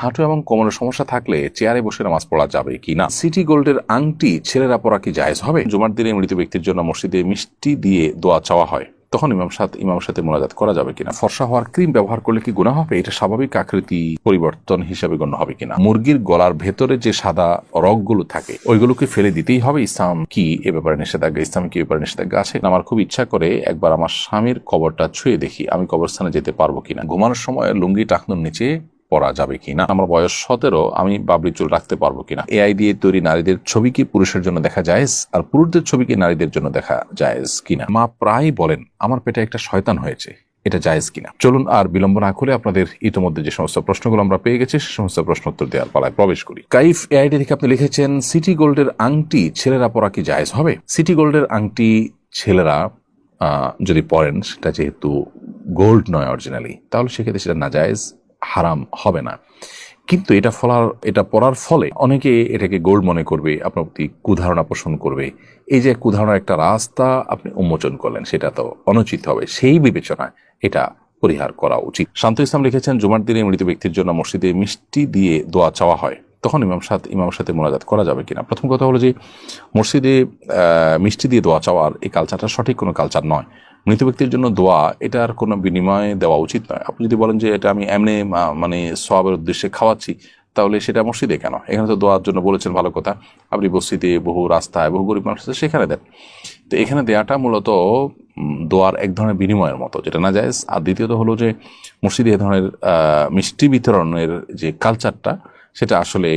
হাঁটু এবং কোমরের সমস্যা থাকলে চেয়ারে বসে নামাজ পড়া যাবে কি না? সিটি গোল্ডের আংটি ছেলেরা পরা কি জায়েজ হবে? জুমার দিনে মৃত ব্যক্তির জন্য মসজিদে মিষ্টি দিয়ে দোয়া চাওয়া হয়। তখন ইমাম সাথে ইমাম সাথে মোনাজাত করা যাবে কিনা? ফর্সা হওয়ার ক্রিম ব্যবহার করলে কি গুণা হবে? এটা স্বাভাবিক আকৃতি পরিবর্তন হিসাবে গণ্য হবে কিনা? মুরগির গলার ভেতরে যে সাদা রগগুলো থাকে, ওইগুলোকে ফেলে দিতেই হবে। ইসলাম কি এ ব্যাপারে নিষেধাজ্ঞা? ইসলাম কি ব্যাপারে নিষেধাজ্ঞা আছে? আমার খুব ইচ্ছা করে একবার আমার স্বামীর কবরটা ছুঁয়ে দেখি। আমি কবরস্থানে যেতে পারব কিনা? ঘুমানোর সময় লুঙ্গি টাকনোর নিচে পরা যাবে কিনা, আমার বয়স সতেরো, আমি বাবরি চুল রাখতে পারব কিনা। এআই দিয়ে তৈরি নারীদের ছবি কি পুরুষের জন্য দেখা যায় আর পুরুষদের ছবি কি নারীদের জন্য দেখা যায় কিনা। মা প্রায় বলেন, আমার পেটে একটা শয়তান হয়েছে, এটা জায়েজ কিনা। চলুন আর বিলম্ব না করে আপনাদের ইতিমধ্যে যে সমস্ত প্রশ্নগুলো আমরা পেয়ে গেছি, সে সমস্ত প্রশ্ন উত্তর দেওয়ার পালায় প্রবেশ করি। কাইফ এআইডি থেকে আপনি লিখেছেন, সিটি গোল্ডের আংটি ছেলেরা পরা কি জায়েজ হবে? সিটি গোল্ডের আংটি ছেলেরা যদি পরেন, সেটা যেহেতু গোল্ড নয় অরিজিনালি তাহলে সেক্ষেত্রে সেটা না জায়েজ হারাম হবে না। কিন্তু এটা ফলার, এটা পড়ার ফলে অনেকে এটাকে গোল্ড মনে করবে, আপনার প্রতি কুধারণা পোষণ করবে। এই যে কুধারণার একটা রাস্তা আপনি উন্মোচন করলেন, সেটা তো অনুচিত হবে। সেই বিবেচনায় এটা পরিহার করা উচিত। শান্ত ইসলাম লিখেছেন, জুমার দিনে মৃত ব্যক্তির জন্য মসজিদে মিষ্টি দিয়ে দোয়া চাওয়া হয়। তখন ইমাম সাথে ইমামের সাথে মোনাজাত করা যাবে কিনা? প্রথম কথা হলো যে, মসজিদে মিষ্টি দিয়ে দোয়া চাওয়ার এই কালচারটা সঠিক কোনো কালচার নয়। মৃত ব্যক্তির জন্য দোয়া এটার কোনো বিনিময়ে দেওয়া উচিত নয়। আপনি যদি বলেন যে এটা আমি এমনি মানে সবের উদ্দেশ্যে খাওয়াচ্ছি, তাহলে সেটা মসজিদে কেন? এখানে তো দোয়ার জন্য বলেছেন, ভালো কথা। আপনি বস্তিতে, বহু রাস্তায়, বহু গরিব মানুষ সেখানে দেন। তো এখানে দেয়াটা মূলত দোয়ার এক ধরনের বিনিময়ের মতো, যেটা না যায় আর দ্বিতীয়ত হলো যে মসজিদে এ ধরনের মিষ্টি বিতরণের যে কালচারটা সেটা আসলে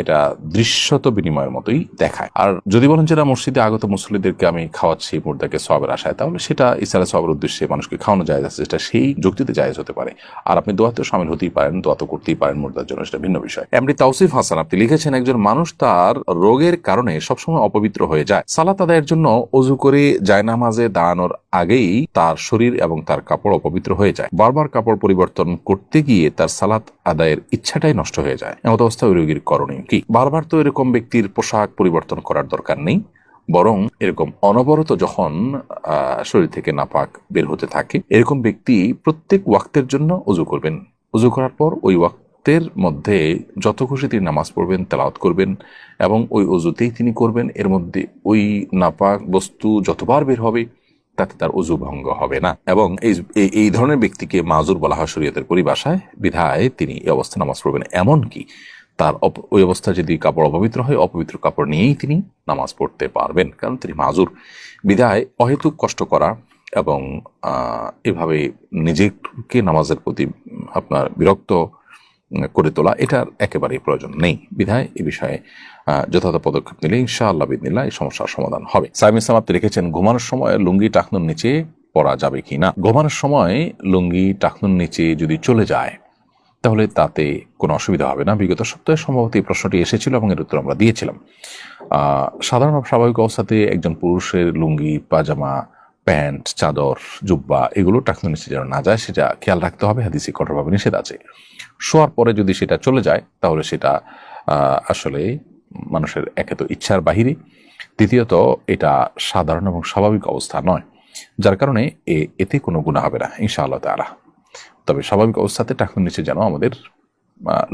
এটা দৃশ্যত বিনিময়ের মতোই দেখায়। আর যদি বলেন যেটা মসজিদে আগত মুসলিদেরকে আমি খাওয়াচ্ছি মুর্দাকে সবের আশায়, তাহলে সেটা ইসারা সবের উদ্দেশ্যে মানুষকে খাওয়ানো যায় আছে সেটা সেই যুক্তিতে জায়েজ হতে পারে। আর আপনি দোয়াতে সামিল হতেই পারেন, দোয়া করতেই পারেন মুর্দার জন্য, সেটা ভিন্ন বিষয়। এমনি তাওসিফ হাসান, আপনি লিখেছেন, একজন মানুষ তার রোগের কারণে সবসময় অপবিত্র হয়ে যায়। সালাত আদায়ের জন্য অজু করে জায়নামাজে দাঁড়ানোর আগেই তার শরীর এবং তার কাপড় অপবিত্র হয়ে যায়। বারবার কাপড় পরিবর্তন করতে গিয়ে তার সালাত আদায়ের ইচ্ছাটাই নষ্ট হয়ে যায়। এমত অবস্থা ওই রোগীর করণীয় কি? বারবার তো এরকম ব্যক্তির পোশাক পরিবর্তন করার দরকার নেই, বরং এরকম অনবরত যখন শরীর থেকে নাপাক বের হতে থাকে, এরকম ব্যক্তি প্রত্যেক ওয়াক্তের জন্য অজু করবেন। অজু করার পর ওই ওয়াক্তের মধ্যে যত খুশি তিনি নামাজ পড়বেন, তেলাওয়াত করবেন এবং ওই অজুতেই তিনি করবেন। এর মধ্যে ওই নাপাক বস্তু যতবার বের হবে, তাতে তার অজু ভঙ্গ হবে না। এবং এই, এই- ধরনের ব্যক্তিকে মাজুর বলা হয় শরীয়তের পরিভাষায়, বিধায় তিনি এই অবস্থা নামাজ পড়বেন। এমন কি? তার ওই অবস্থা যদি কাপড় অপবিত্র হয়, অপবিত্র কাপড় নিয়েই তিনি নামাজ পড়তে পারবেন। কারণ তিনি মাজুর। বিধায় অহেতুক কষ্ট করা এবং এভাবে নিজেকে নামাজের প্রতি, আপনার বিরক্ত করে তোলা, এটার একেবারেই প্রয়োজন নেই। বিধায় এ বিষয়ে যথাযথ পদক্ষেপ নিলে ইনশাআল্লাহ বিদিনিল্লাহ এই সমস্যার সমাধান হবে। সাইম ইসলাম, আপনি লিখেছেন, ঘুমানোর সময় লুঙ্গি টাকনুর নিচে পরা যাবে কি না ঘুমানোর সময় লুঙ্গি টাকনুর নিচে যদি চলে যায় তাহলে তাতে কোনো অসুবিধা হবে না। বিগত সপ্তাহে সম্ভবত এই প্রশ্নটি এসেছিল এবং এর উত্তর আমরা দিয়েছিলাম। সাধারণ স্বাভাবিক অবস্থাতে একজন পুরুষের লুঙ্গি, পাজামা, প্যান্ট, চাদর, জুব্বা এগুলো টাকনুর নিচে যেন না যায়, সেটা খেয়াল রাখতে হবে। হাদিসে কঠোরভাবে নিষেধ আছে। শোয়ার পরে যদি সেটা চলে যায়, তাহলে সেটা আসলে মানুষের একে তো ইচ্ছার বাহিরে। দ্বিতীয়ত, এটা সাধারণ এবং স্বাভাবিক অবস্থা নয়, যার কারণে এতে কোনো গুণা হবে না, ইনশাআল্লাহ তালা তবে স্বাভাবিক অবস্থাতে টাকুর নিচে যেন আমাদের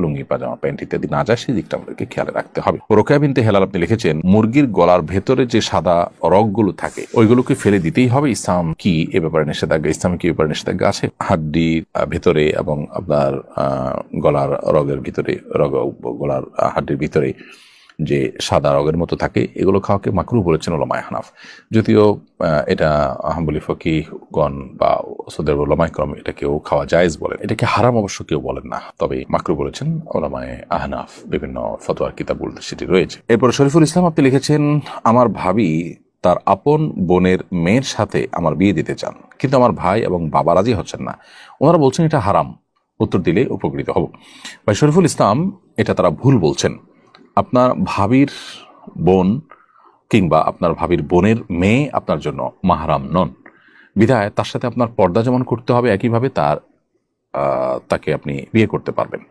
লুঙ্গি, পাজামা, প্যান্ট ইত্যাদি না যায়, সেই দিকটা আমাদেরকে খেয়াল রাখতে হবে। রোকেয়া বিনতে হেলাল আপনি লিখেছেন, মুরগির গলার ভেতরে যে সাদা রগগুলো থাকে, ওইগুলোকে ফেলে দিতেই হবে। ইসলাম কি এ ব্যাপারে নিষেধাজ্ঞা? ইসলাম কি ব্যাপারে নিষেধাজ্ঞা আছে? হাড্ডির ভেতরে এবং আপনার গলার রগের ভিতরে, রগ, গলার হাড্ডির ভিতরে যে সাদা রগের মতো থাকে, এগুলো খাওয়াকে মাকরু বলেছেন ওলামায় হানাফ। যদিও এটা আহম্বলি ফকিগণ বা সৌদের ওলামায় ক্রম এটা কেউ খাওয়া জায়েজ বলেন। এটাকে হারাম অবশ্য কেউ বলেন না। তবে মাকরু বলেছেন ওলামায় আহনাফ। বিভিন্ন ফতোয়ার কিতাব বলতে সেটি রয়েছে। এরপর শরীফুল ইসলাম আপনি লিখেছেন, আমার ভাবি তার আপন বোনের মেয়ের সাথে আমার বিয়ে দিতে চান, কিন্তু আমার ভাই এবং বাবা রাজি হচ্ছেন না। ওনারা বলছেন এটা হারাম। উত্তর দিলে উপকৃত হব। ভাই শরীফুল ইসলাম এটা তারা ভুল বলছেন। আপনার ভাবির বোন কিংবা আপনার ভাবির বোনের মেয়ে আপনার জন্য মাহারাম নন। বিধায় তার সাথে আপনার পর্দা যেমন করতে হবে, একইভাবে তার তাকে আপনি বিয়ে করতে পারবেন।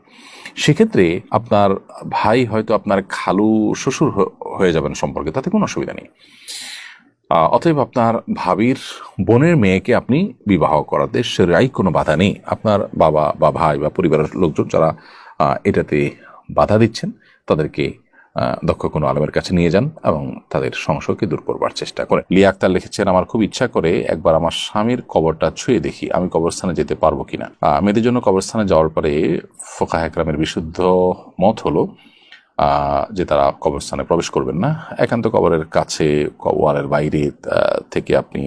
সেক্ষেত্রে আপনার ভাই হয়তো আপনার খালু শ্বশুর হয়ে যাবেন সম্পর্কে, তাতে কোনো অসুবিধা নেই। অতএব আপনার ভাবির বোনের মেয়েকে আপনি বিবাহ করাতে সেরাই কোনো বাধা নেই। আপনার বাবা বা ভাই বা পরিবারের লোকজন যারা এটাতে বাধা দিচ্ছেন তাদেরকে দক্ষ কোনো আলমের কাছে নিয়ে যান এবং তাদের সংশয়কে দূর করবার চেষ্টা করেন। লিয়া আক্তার লিখেছেন, আমার খুব ইচ্ছা করে একবার আমার স্বামীর কবরটা ছুঁয়ে দেখি, আমি কবরস্থানে যেতে পারব কিনা। মেয়েদের জন্য কবরস্থানে যাওয়ার পরে ফোকা একরামের বিশুদ্ধ মত হলো যে তারা কবরস্থানে প্রবেশ করবেন না। একান্ত কবরের কাছে, ওয়ালের বাইরে থেকে আপনি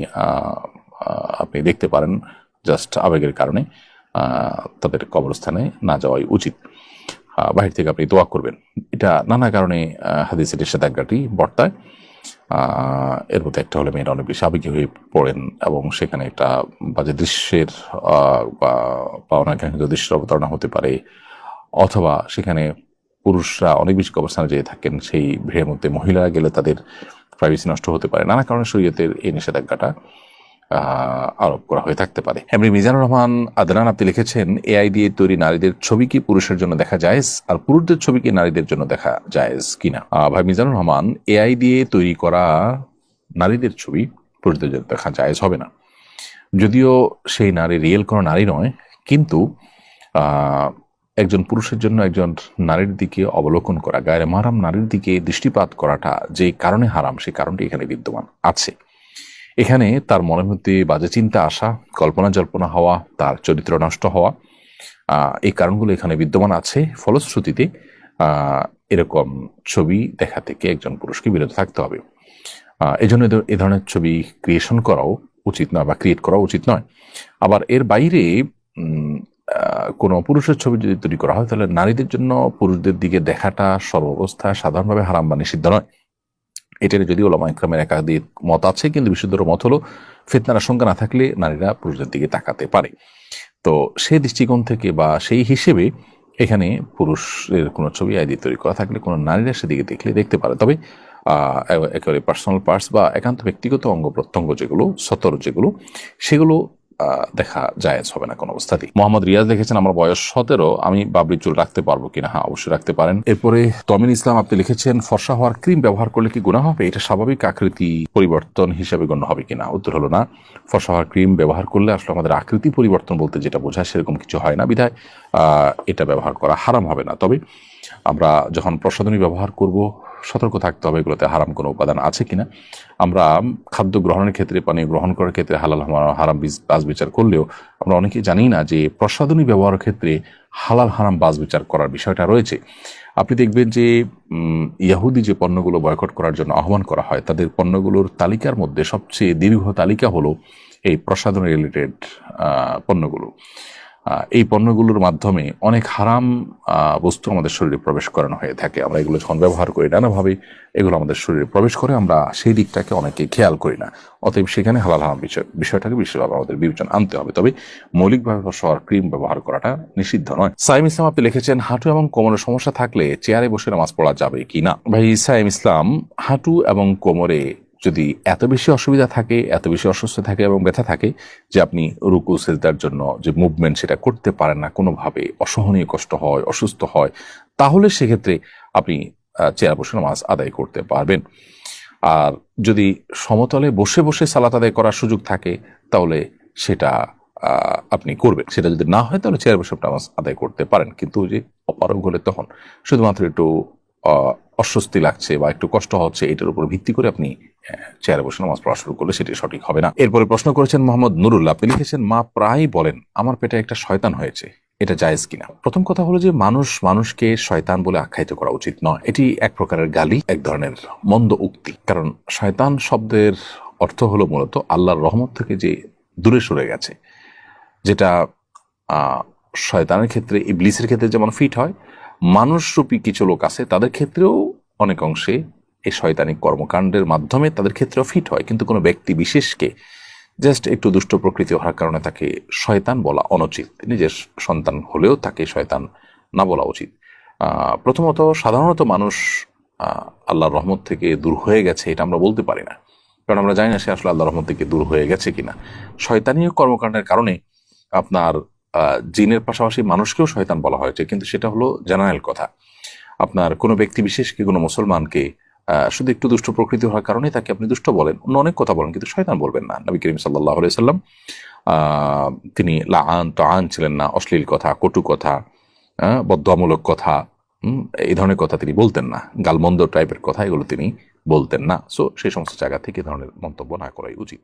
আপনি দেখতে পারেন, জাস্ট আবেগের কারণে তাদের কবরস্থানে না যাওয়াই উচিত। বাহির থেকে আপনি দোয়া করবেন। এটা নানা কারণে আহ, হাদিসের নিষেধাজ্ঞাটি বর্তায়। এর মধ্যে একটা হলে মেয়েরা অনেক বেশি আবেগী হয়ে পড়েন এবং সেখানে একটা বাজে দৃশ্যের বা অনাকাঙ্ক্ষিত দৃশ্যের অবতারণা হতে পারে। অথবা সেখানে পুরুষরা অনেক বেশি কবরস্থানে যেয়ে থাকেন সেই ভিড়ের মধ্যে মহিলারা গেলে তাদের প্রাইভেসি নষ্ট হতে পারে। নানা কারণে শরীয়তের এই নিষেধাজ্ঞাটা আরোপ করা হয়ে থাকতে পারে। এমনি মিজানুর রহমান, আদনান, আপনি লিখেছেন এআই দিয়ে তৈরি নারীদের ছবি কি পুরুষের জন্য দেখা যায় আর পুরুষদের ছবি কি নারীদের জন্য দেখা যায় কিনা? ভাই মিজানুর রহমান এআই দিয়ে তৈরি করা নারীদের ছবি পুরুষদের জন্য দেখা যায় হবে না। যদিও সেই নারী রিয়েল কোনো নারী নয়, কিন্তু একজন পুরুষের জন্য একজন নারীর দিকে অবলোকন করা, গায়ের মারাম নারীর দিকে দৃষ্টিপাত করাটা যে কারণে হারাম সেই কারণটি এখানে বিদ্যমান আছে। এখানে তার মনের মধ্যে বাজে চিন্তা আসা কল্পনা, জল্পনা হওয়া, তার চরিত্র নষ্ট হওয়া এই কারণগুলো এখানে বিদ্যমান আছে। ফলশ্রুতিতে এরকম ছবি দেখা থেকে একজন পুরুষকে বিরত থাকতে হবে। এই জন্য এ- ধরনের ছবি ক্রিয়েশন করাও উচিত নয় বা ক্রিয়েট করা উচিত নয়। আবার এর বাইরে কোনো পুরুষের ছবি যদি তৈরি করা হয়, তাহলে নারীদের জন্য পুরুষদের দিকে দেখাটা সর্বাবস্থায় সাধারণভাবে হারাম বা নিষিদ্ধ নয়। এটার যদিও ওলামা ইকরামের একাধিক মত আছে, কিন্তু বিশুদ্ধর মত হলো ফেতনার আশঙ্কা না থাকলে নারীরা পুরুষদের দিকে তাকাতে পারে। তো সেই দৃষ্টিকোণ থেকে বা সেই হিসেবে এখানে পুরুষের কোনো ছবি আইডি তৈরি করা থাকলে কোনো নারীরা সেদিকে দেখলে দেখতে পারে। তবে একেবারে পার্সোনাল পার্টস বা একান্ত ব্যক্তিগত অঙ্গ প্রত্যঙ্গ যেগুলো, সতর যেগুলো, সেগুলো দেখা জায়েজ হবে না কোনো অবস্থাতেই মোহাম্মদ রিয়াজ লিখেছেন, আমার বয়স সতেরো, আমি বাবরি চুল রাখতে পারব কিনা? হ্যাঁ অবশ্যই রাখতে পারেন। এরপরে তমিন ইসলাম, আপনি লিখেছেন, ফর্সা হওয়ার ক্রিম ব্যবহার করলে কি গুণা হবে? এটা স্বাভাবিক আকৃতি পরিবর্তন হিসাবে গণ্য হবে কিনা? উত্তর হলো না। ফর্সা হওয়ার ক্রিম ব্যবহার করলে আসলে আমাদের আকৃতি পরিবর্তন বলতে যেটা বোঝায় সেরকম কিছু হয় না বিধায় এটা ব্যবহার করা হারাম হবে না। তবে আমরা যখন প্রসাধনী ব্যবহার করব সতর্ক থাকতে হবে এগুলোতে, হারাম কোনো উপাদান আছে কিনা। আমরা খাদ্য গ্রহণের ক্ষেত্রে পানি গ্রহণ করার ক্ষেত্রে, হালাল হারাম- বাজ বিচার করলেও আমরা অনেকেই জানি না যে প্রসাধনী ব্যবহারের ক্ষেত্রে হালাল, হারাম বাজ বিচার করার বিষয়টা রয়েছে। আপনি দেখবেন যে ইয়াহুদি যে পণ্যগুলো বয়কট করার জন্য আহ্বান করা হয়, তাদের পণ্যগুলোর তালিকার মধ্যে সবচেয়ে দীর্ঘ তালিকা হলো এই প্রসাধনী রিলেটেড পণ্যগুলো। এই পণ্যগুলোর মাধ্যমে অনেক হারাম বস্তু আমাদের শরীরে প্রবেশ করানো হয়ে থাকে। আমরা এগুলো যখন ব্যবহার করি, নানাভাবে এগুলো আমাদের শরীরে প্রবেশ করে আমরা সেই দিকটাকে অনেকে খেয়াল করি না। অতএব সেখানে হালাল হারাম বিষয় বিষয়টাকে বিশেষভাবে আমাদের বিবেচনা আনতে হবে। তবে মৌলিকভাবে সর ক্রিম ব্যবহার করাটা নিষিদ্ধ নয়। সাইম ইসলাম আপনি লিখেছেন, হাঁটু এবং কোমরের সমস্যা থাকলে চেয়ারে বসে নামাজ পড়া যাবে কি না? ভাই সাইম ইসলাম হাঁটু এবং কোমরে যদি এত বেশি অসুবিধা থাকে, এত বেশি অসুস্থ থাকে এবং ব্যথা থাকে যে আপনি রুকু, সেজদার জন্য যে মুভমেন্ট সেটা করতে পারেন না, কোনোভাবে অসহনীয় কষ্ট হয়, অসুস্থ হয়, তাহলে সেক্ষেত্রে আপনি চেয়ার বসে নামাজ আদায় করতে পারবেন। আর যদি সমতলে বসে বসে সালাত আদায় করার সুযোগ থাকে, তাহলে সেটা আপনি করবেন। সেটা যদি না হয়, তাহলে চেয়ার বসে নামাজ আদায় করতে পারেন। কিন্তু যে অপারগ হলে তখন শুধুমাত্র একটু অস্বস্তি লাগছে বা একটু কষ্ট হচ্ছে, এটার উপর ভিত্তি করে আপনি চেয়ারে বসে নামাজ পড়া শুরু করলে সেটি সঠিক হবে না। এরপরে প্রশ্ন করেছেন মোহাম্মদ নুরুল্লাহ, আপনি লিখেছেন, মা প্রায় বলেন, আমার পেটে একটা শয়তান হয়েছে, এটা জায়েজ কিনা? প্রথম কথা হলো যে, মানুষ মানুষকে শয়তান বলে আখ্যায়িত করা উচিত নয়। এটি এক প্রকারের গালি, এক ধরনের মন্দ উক্তি। কারণ শয়তান শব্দের অর্থ হলো মূলত আল্লাহর রহমত থেকে যে দূরে সরে গেছে, যেটা শয়তানের ক্ষেত্রে, ইবলিসের ক্ষেত্রে যেমন ফিট হয় মানুষরূপী কিছু লোক আছে, তাদের ক্ষেত্রেও অনেক অংশে এই শয়তানিক কর্মকাণ্ডের মাধ্যমে তাদের ক্ষেত্রেও ফিট হয়। কিন্তু কোনো ব্যক্তি বিশেষকে জাস্ট একটু দুষ্ট প্রকৃতি হওয়ার কারণে তাকে শয়তান বলা অনুচিত। নিজের সন্তান হলেও তাকে শয়তান না বলা উচিত। প্রথমত সাধারণত মানুষ আল্লাহর রহমত থেকে দূর হয়ে গেছে, এটা আমরা বলতে পারি না। কারণ আমরা জানি না সে আসলে আল্লাহর রহমত থেকে দূর হয়ে গেছে কিনা। শয়তানীয় কর্মকাণ্ডের কারণে আপনার জিনের পাশাপাশি মানুষকেও শয়তান বলা হয়েছে, কিন্তু সেটা হলো জেনারেল কথা। আপনার কোনো ব্যক্তি বিশেষকে কোনো মুসলমানকে শুধু একটু দুষ্ট প্রকৃতি হওয়ার কারণে তাকে আপনি দুষ্ট বলেন? অন্য অনেক কথা বলেন, কিন্তু শয়তান বলবেন না। নবী করিম সাল্লাহ সাল্লাম তিনি লাআন তাআন ছিলেন না, অশ্লীল কথা, কটু কথা বদ্ধমূলক কথা এই ধরনের কথা তিনি বলতেন না। গালমন্দ টাইপের কথা এগুলো তিনি বলতেন না। সো সেই সমস্ত জায়গা থেকে এ ধরনের মন্তব্য না করাই উচিত।